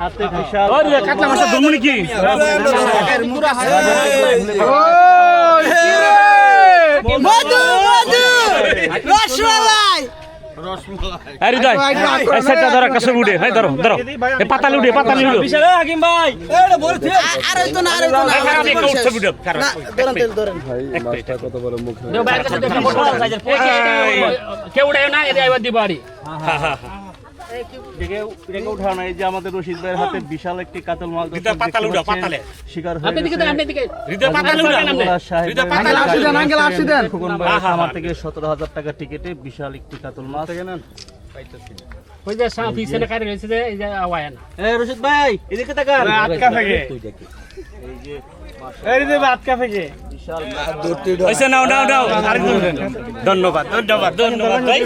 হাতে বিশাল ধমনি কি আরে হৃদয় এই সাইডটা ধরো একটা ছবি উঠে হ্যাঁ ধরো ধরো। এই পাতালি উঠে পাতালি উঠে। বিশাল হাকিম ভাই এটা বলে আর হইতো না আর হইতো না খারাপ একটা উঠছে ভিডিও খারাপ ধরেন তেল ধরেন। কেউ উঠে না এটা এবার দিবাড়ি। দেখে দেখে উঠাও না এই যে আমাদের রশিদ ভাইয়ের হাতে বিশাল একটি কাতল মাছ হৃদয় পাতালে উঠাও, পাতালে। শিকার আপনি দিকে দেন, আপনি দিকে। হৃদয় পাতালি উঠে হৃদয় হৃদয় পাতালে আমার থেকে সতেরো হাজার টাকা টিকেটে বিশাল একটি কাতল মাছ। ওই যে সাপ পিছনে কারে রয়েছে যে এই যে আওয়ায় না এই রশিদ ভাই এদিকে তাকান। আটকা থেকে। এই যে এই যে আটকা থেকে। বিশাল ওইসে নাও নাও নাও। আরেকজন। ধন্যবাদ। ধন্যবাদ ধন্যবাদ। ভাই।